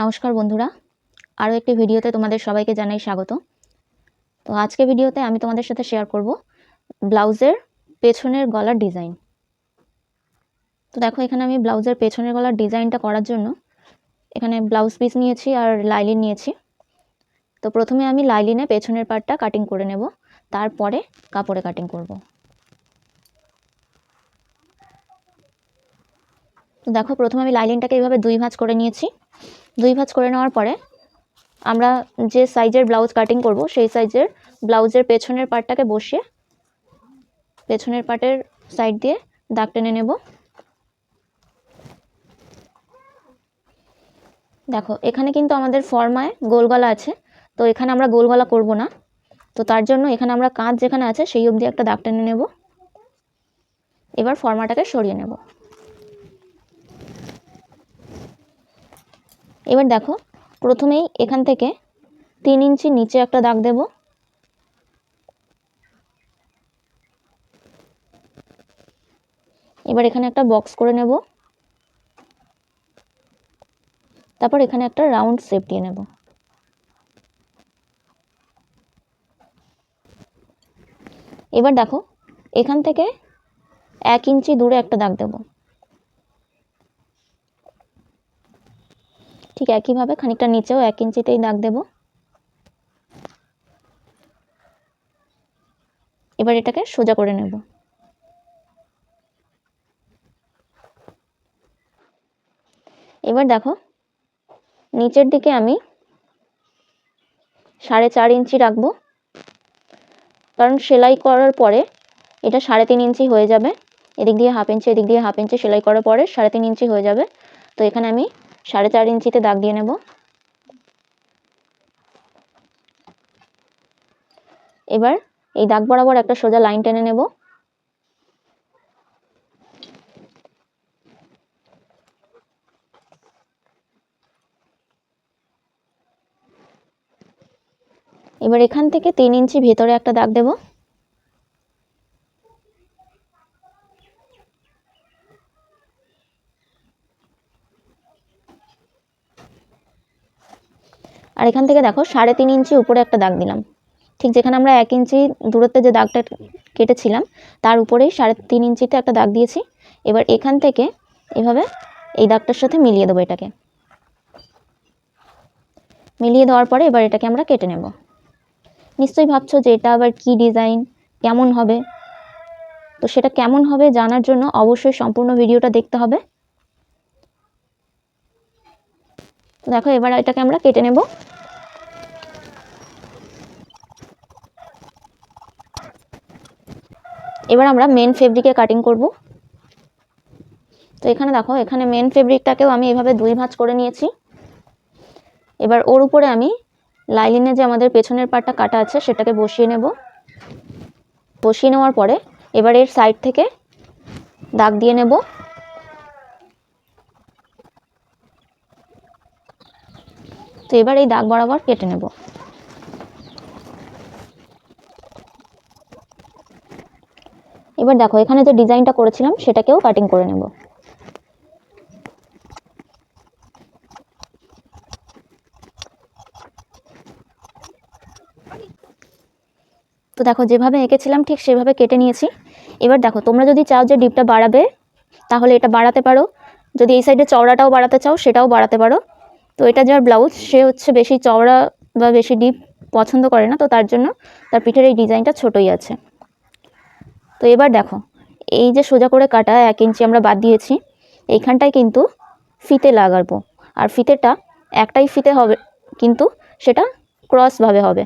নমস্কার বন্ধুরা। আরও একটি ভিডিওতে তোমাদের সবাইকে জানাই স্বাগত। তো আজকে ভিডিওতে আমি তোমাদের সাথে শেয়ার করব ব্লাউজের পেছনের গলার ডিজাইন তো দেখো, এখানে আমি ব্লাউজের পেছনের গলার ডিজাইনটা করার জন্য এখানে ব্লাউজ পিস নিয়েছি আর লাইলিন নিয়েছি। তো প্রথমে আমি লাইলিনে পেছনের পার্টটা কাটিং করে নেব, তারপরে কাপড়ে কাটিং করব। তো দেখো, প্রথমে আমি লাইলিনটাকে এইভাবে দুই ভাঁজ করে নিয়েছি। দুই ভাঁজ করে নেওয়ার পরে আমরা যে সাইজের ব্লাউজ কাটিং করব, সেই সাইজের ব্লাউজের পেছনের পার্টটাকে বসিয়ে পেছনের পার্টের সাইড দিয়ে দাগ টেনে নেব। দেখো, এখানে কিন্তু আমাদের ফর্মায় গোল গলা আছে, তো এখানে আমরা গোল গলা করব না। তো তার জন্য এখানে আমরা কাঁচ যেখানে আছে, সেই অবধি একটা দাগ টেনে নেব। এবার ফর্মাটাকে সরিয়ে নেব। এবার দেখো, প্রথমেই এখান থেকে তিন ইঞ্চি নিচে একটা দাগ দেব। এবার এখানে একটা বক্স করে নেব। তারপর এখানে একটা রাউন্ড শেপ দিয়ে নেব। এবার দেখো, এখান থেকে এক ইঞ্চি দূরে একটা দাগ দেব। ঠিক একইভাবে খানিকটা নিচেও এক ইঞ্চিতেই দাগ দেব। এবার এটাকে সোজা করে নেব। এবার দেখো, নিচের দিকে আমি সাড়ে চার ইঞ্চি রাখব। কারণ সেলাই করার পরে এটা সাড়ে তিন ইঞ্চি হয়ে যাবে। এদিক দিয়ে হাফ ইঞ্চি, এদিক দিয়ে হাফ ইঞ্চি সেলাই করার পরে সাড়ে তিন ইঞ্চি হয়ে যাবে। তো এখানে আমি সাড়ে চার ইঞ্চিতে দাগ দিয়ে নেব। এবার এই দাগ বরাবর একটা সোজা লাইন টেনে নেব। এবার এখান থেকে তিন ইঞ্চি ভেতরে একটা দাগ দেব। আর এখান থেকে দেখো সাড়ে তিন ইঞ্চি উপরে একটা দাগ দিলাম। ঠিক যেখানে আমরা এক ইঞ্চি দূরত্বে যে দাগটা কেটেছিলাম, তার উপরেই সাড়ে তিন ইঞ্চিতে একটা দাগ দিয়েছি। এবার এখান থেকে এভাবে এই দাগটার সাথে মিলিয়ে দেবো এটাকে। মিলিয়ে দেওয়ার পরে এবার এটাকে আমরা কেটে নেব। নিশ্চয়ই ভাবছ যে এটা আবার কি ডিজাইন, কেমন হবে? তো সেটা কেমন হবে জানার জন্য অবশ্যই সম্পূর্ণ ভিডিওটা দেখতে হবে। দেখো, এবার এটাকে আমরা কেটে নেব। এবার আমরা মেন ফেব্রিকে কাটিং করব। তো এখানে দেখো, এখানে মেন ফেব্রিকটাকেও আমি এভাবে দুই ভাঁজ করে নিয়েছি। এবার ওর উপরে আমি লাইলিনে যে আমাদের পেছনের পাটটা কাটা আছে, সেটাকে বসিয়ে নেব। বসিয়ে নেওয়ার পরে এবার এর সাইড থেকে দাগ দিয়ে নেব। তো এবার এই দাগ বরাবর কেটে নেব। এবার দেখো, এখানে যে ডিজাইনটা করেছিলাম, সেটাকেও কাটিং করে নেব। তো দেখো, যেভাবে এঁকেছিলাম, ঠিক সেভাবে কেটে নিয়েছি। এবার দেখো, তোমরা যদি চাও যে ডিপটা বাড়াবে, তাহলে এটা বাড়াতে পারো। যদি এই সাইডে চওড়াটাও বাড়াতে চাও, সেটাও বাড়াতে পারো। তো এটা যার ব্লাউজ, সে হচ্ছে বেশি চওড়া বা বেশি ডিপ পছন্দ করে না, তো তার জন্য তার পিঠের এই ডিজাইনটা ছোটই আছে। তো এবার দেখো, এই যে সোজা করে কাটা এক ইঞ্চি আমরা বাদ দিয়েছি, এইখানটায় কিন্তু ফিতে লাগাবো। আর ফিতেটা একটাই ফিতে হবে, কিন্তু সেটা ক্রসভাবে হবে।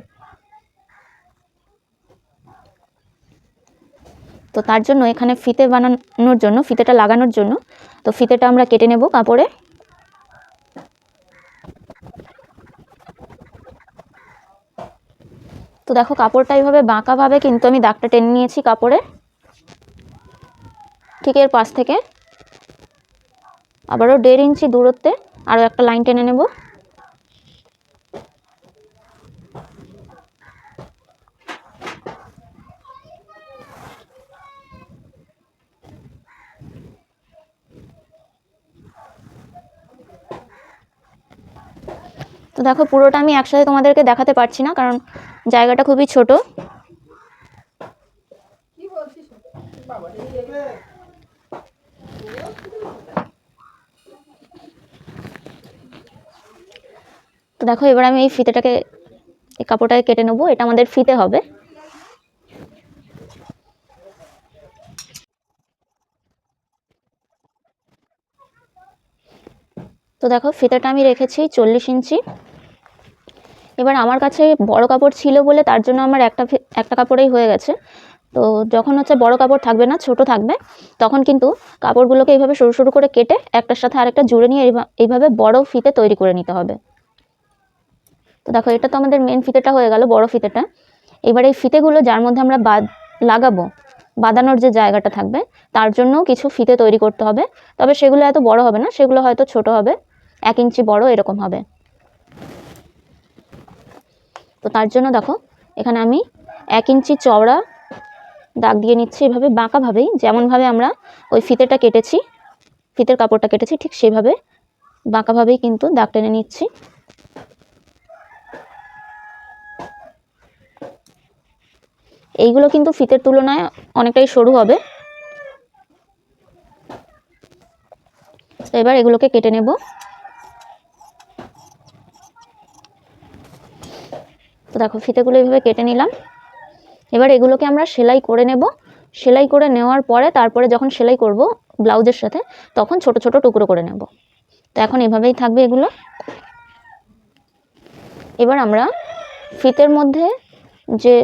তো তার জন্য এখানে ফিতে বানানোর জন্য, ফিতেটা লাগানোর জন্য, তো ফিতেটা আমরা কেটে নেব কাপড়ে। তো দেখো, কাপড়টা এইভাবে বাঁকাভাবে কিন্তু আমি দাগটা টেনে নিয়েছি কাপড়ে। ঠিক এর পাশ থেকে। আবারও দেড় ইঞ্চি দূরত্বে আরও একটা লাইন টেনে নেব। তো দেখো, পুরোটা আমি একসাথে তোমাদেরকে দেখাতে পারছি না, কারণ জায়গাটা খুবই ছোট। তো দেখো, এবার আমি এই ফিতেটাকে, এই কাপড়টাকে কেটে নেব। এটা আমাদের ফিতে হবে। তো দেখো, ফিতেটা আমি রেখেছি চল্লিশ ইঞ্চি। এবার আমার কাছে বড় কাপড় ছিল বলে তার জন্য আমার একটা একটা কাপড়েই হয়ে গেছে। তো যখন হচ্ছে বড় কাপড় থাকবে না, ছোট থাকবে, তখন কিন্তু কাপড়গুলোকে এইভাবে সরু সরু করে কেটে একটার সাথে আরেকটা জুড়ে নিয়ে এইভাবে বড় ফিতে তৈরি করে নিতে হবে। তো দেখো, এটা তো আমাদের মেন ফিতেটা হয়ে গেল, বড় ফিতেটা। এবার এই ফিতেগুলো যার মধ্যে আমরা বাদ লাগাবো, বাঁধানোর যে জায়গাটা থাকবে, তার জন্য কিছু ফিতে তৈরি করতে হবে। তবে সেগুলো এত বড় হবে না, সেগুলো হয়তো ছোট হবে, এক ইঞ্চি বড় এরকম হবে। তো তার জন্য দেখো, এখানে আমি এক ইঞ্চি চওড়া দাগ দিয়ে নিচ্ছি এভাবে বাঁকাভাবেই। যেমনভাবে আমরা ওই ফিতেটা কেটেছি, ফিতের কাপড়টা কেটেছি, ঠিক সেভাবে বাঁকাভাবেই কিন্তু দাগ টেনে নিচ্ছি। এইগুলো কিন্তু ফিতের তুলনায় অনেকটাই সরু হবে। এবার এগুলোকে কেটে নেব। তো দেখো ফিতেগুলো এইভাবে কেটে নিলাম। এবার এগুলোকে আমরা সেলাই করে নেব। সেলাই করে নেওয়ার পরে তারপরে যখন সেলাই করব ব্লাউজের সাথে, তখন ছোট ছোট টুকরো করে নেব। তো এখন এভাবেই থাকবে এগুলো। এবার আমরা ফিতের মধ্যে যে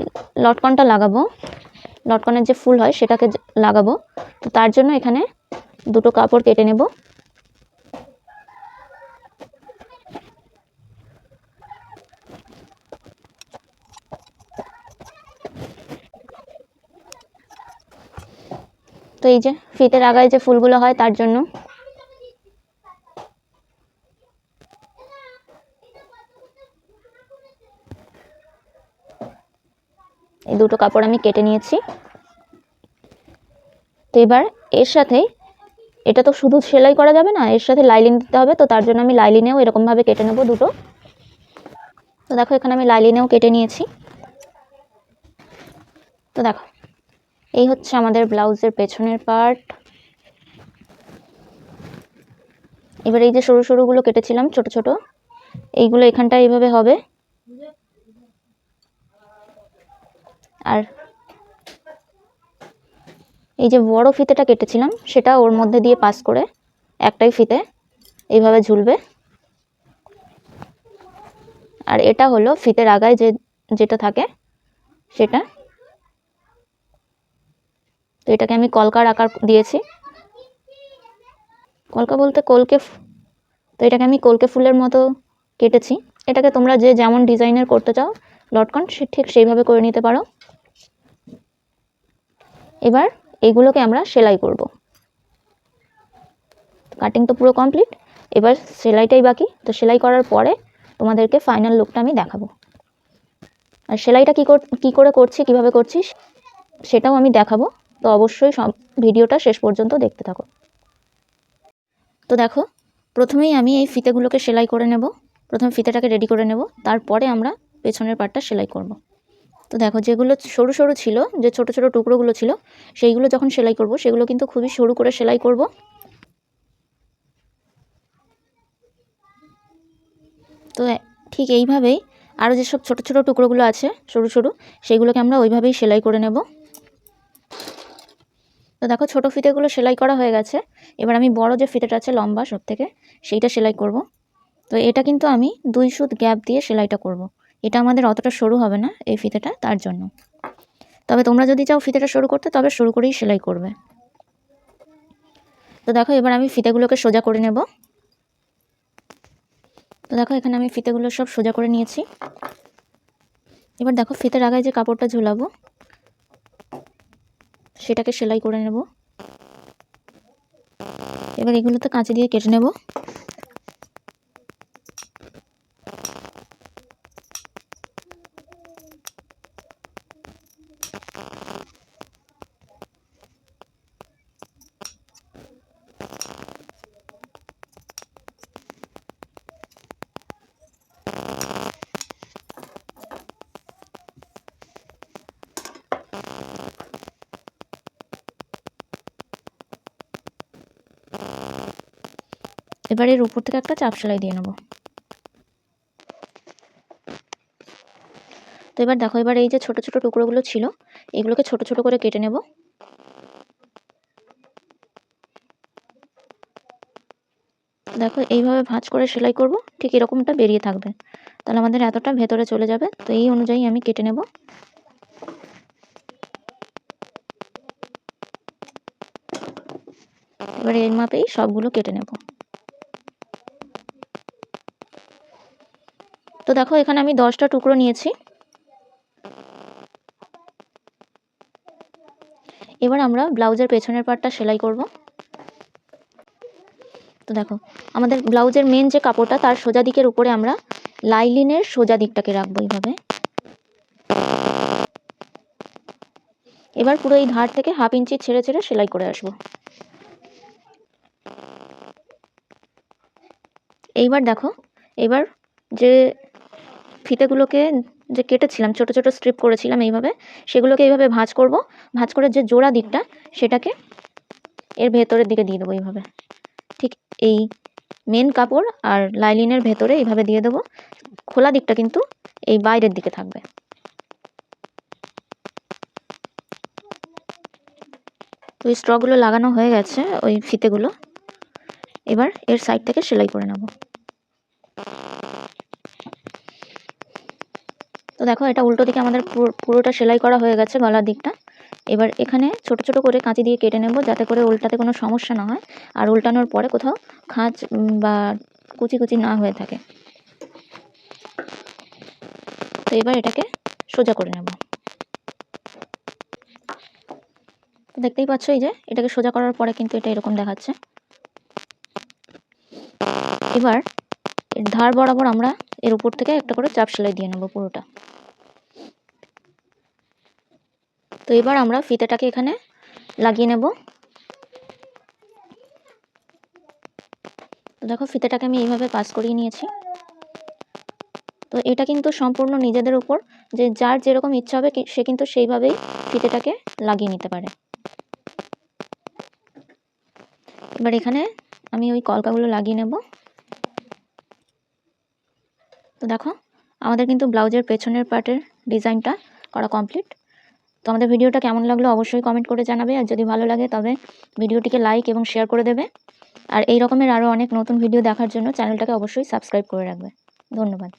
লটকনটা লাগাবো, লটকনের যে ফুল হয় সেটাকে লাগাবো, তো তার জন্য এখানে দুটো কাপড় কেটে নেব। তো এই যে ফিতের আগায় যে ফুলগুলো হয় তার জন্য। এই দুটো কাপড় আমি কেটে নিয়েছি। তো এবার এর সাথেই এটা তো শুধু সেলাই করা যাবে না, এর সাথে লাইলিন দিতে হবে, তো তার জন্য আমি লাইলিনেও এরকমভাবে কেটে নেব দুটো। তো দেখো, এখানে আমি লাইলিনেও কেটে নিয়েছি। তো দেখো এই হচ্ছে আমাদের ব্লাউজের পেছনের পার্ট এবার এই যে সরু সরুগুলো কেটেছিলাম, ছোট ছোট, এইগুলো এখানটা এইভাবে হবে। আর এই যে বড় ফিতেটা কেটেছিলাম, সেটা ওর মধ্যে দিয়ে পাস করে একটাই ফিতে এইভাবে ঝুলবে। আর এটা হলো ফিতের আগায় যে, যেটা থাকে, সেটা তো এটাকে আমি কলকার আকার দিয়েছি। কলকা বলতে কলকে তো এটাকে আমি কলকে ফুলের মতো কেটেছি। এটাকে তোমরা যে যেমন ডিজাইনের করতে চাও লটকন সে ঠিক সেইভাবে করে নিতে পারো। এবার এইগুলোকে আমরা সেলাই করব। কাটিং তো পুরো কমপ্লিট এবার সেলাইটাই বাকি। তো সেলাই করার পরে তোমাদেরকে ফাইনাল লুকটা আমি দেখাবো। আর সেলাইটা কী কর কী করে করছি, কীভাবে করছি, সেটাও আমি দেখাবো। তো অবশ্যই সব ভিডিওটা শেষ পর্যন্ত দেখতে থাকো। তো দেখো, প্রথমেই আমি এই ফিতেগুলোকে সেলাই করে নেব। প্রথমে ফিতেটাকে রেডি করে নেব। তারপরে আমরা পেছনের পার্টটা সেলাই করব। তো দেখো, যেগুলো সরু সরু ছিল, যে ছোট ছোট টুকরোগুলো ছিল, সেইগুলো যখন সেলাই করব, সেগুলো কিন্তু খুবই সরু করে সেলাই করব। তো ঠিক এইভাবেই আরও যেসব ছোট ছোট টুকরোগুলো আছে, সরু সরু সেইগুলোকে আমরা ওইভাবেই সেলাই করে নেব। তো দেখো ছোট ফিতেগুলো সেলাই করা হয়ে গেছে। এবার আমি বড় যে ফিতেটা আছে লম্বা সব থেকে, সেইটা সেলাই করব। তো এটা কিন্তু আমি দুই সুত গ্যাপ দিয়ে সেলাইটা করব। এটা আমাদের অতটা সরু হবে না এই ফিতেটা তার জন্য। তবে তোমরা যদি চাও ফিতেটা সরু করতে, তবে সরু করেই সেলাই করবে। তো দেখো এবার আমি ফিতেগুলোকে সোজা করে নেব। তো দেখো এখানে আমি ফিতেগুলো সব সোজা করে নিয়েছি। এবার দেখো ফিতের আগায় যে কাপড়টা ঝুলাবো সেটাকে সেলাই করে নেব। এবার এগুলো তো কাঁচি দিয়ে কেটে নেব। এবার এর উপর থেকে একটা চাপ সেলাই দিয়ে নেব। তো এবার দেখো, এবার এই যে ছোট ছোট টুকরোগুলো ছিল, এগুলোকে ছোট ছোট করে কেটে নেব। দেখো, এইভাবে ভাঁজ করে সেলাই করব, ঠিক এরকমটা বেরিয়ে থাকবে। তাহলে আমাদের এতটা ভেতরে চলে যাবে, তো এই অনুযায়ী আমি কেটে নেব। এবার এর মাপেই সবগুলো কেটে নেব। তো দেখো, এখানে আমি দশটা টুকরো নিয়েছি। এবার আমরা ব্লাউজের পেছনের পার্টটা সেলাই করব। তো দেখো, আমাদের ব্লাউজের মেন যে কাপড়টা, তার সোজা দিকের উপরে আমরা লাইলিনের সোজা দিকটাকে রাখব এইভাবে। এবার পুরো এই ধার থেকে হাফ ইঞ্চি ছেড়ে ছেড়ে সেলাই করে আসব। এইবার দেখো, এবার যে ফিতেগুলোকে যে কেটেছিলাম, ছোট ছোট স্ট্রিপ করেছিলাম এইভাবে, সেগুলোকে এইভাবে ভাঁজ করব। ভাঁজ করে যে জোড়া দিকটা, সেটাকে এর ভেতরের দিকে দিয়ে দেবো এইভাবে। ঠিক এই মেন কাপড় আর লাইলিনের ভেতরে এইভাবে দিয়ে দেবো। খোলা দিকটা কিন্তু এই বাইরের দিকে থাকবে। ওই স্ট্রগুলো লাগানো হয়ে গেছে, ওই ফিতেগুলো। এবার এর সাইড থেকে সেলাই করে নেব। তো দেখো, এটা উল্টো দিকে আমাদের পুরোটা সেলাই করা হয়ে গেছে গলার দিকটা। এবার এখানে ছোট ছোট করে কাঁচি দিয়ে কেটে নেব যাতে করে উল্টাতে কোনো সমস্যা না হয়। আর উল্টানোর পরে কোথাও খাঁচ বা কুচি কুচি না হয়ে থাকে। তো এবার এটাকে সোজা করে নেব। দেখতেই পাচ্ছ এই যে, এটাকে সোজা করার পরে কিন্তু এটা এরকম দেখাচ্ছে। এবার ধার বরাবর আমরা এর উপর থেকে একটা করে চাপ সেলাই দিয়ে নেব পুরোটা। তো এবার আমরা ফিতেটাকে এখানে লাগিয়ে নেব। দেখো ফিতেটাকে আমি এইভাবে পাস করিয়ে নিয়েছি। তো এটা কিন্তু সম্পূর্ণ নিজেদের উপর, যে যার যেরকম ইচ্ছা হবে সে কিন্তু সেইভাবেই ফিতেটাকে লাগিয়ে নিতে পারে। এবার এখানে আমি ওই কলকাগুলো লাগিয়ে নেব। তো দেখো, আমাদের কিন্তু ব্লাউজের পেছনের পার্টের ডিজাইনটা করা কমপ্লিট তো আমাদের ভিডিওটা কেমন লাগল অবশ্যই কমেন্ট করে জানাবে, আর যদি ভালো লাগে তবে ভিডিওটিকে লাইক এবং শেয়ার করে দেবে। আর এই রকমের আরও অনেক নতুন ভিডিও দেখার জন্য চ্যানেলটাকে অবশ্যই সাবস্ক্রাইব করে রাখবে। ধন্যবাদ।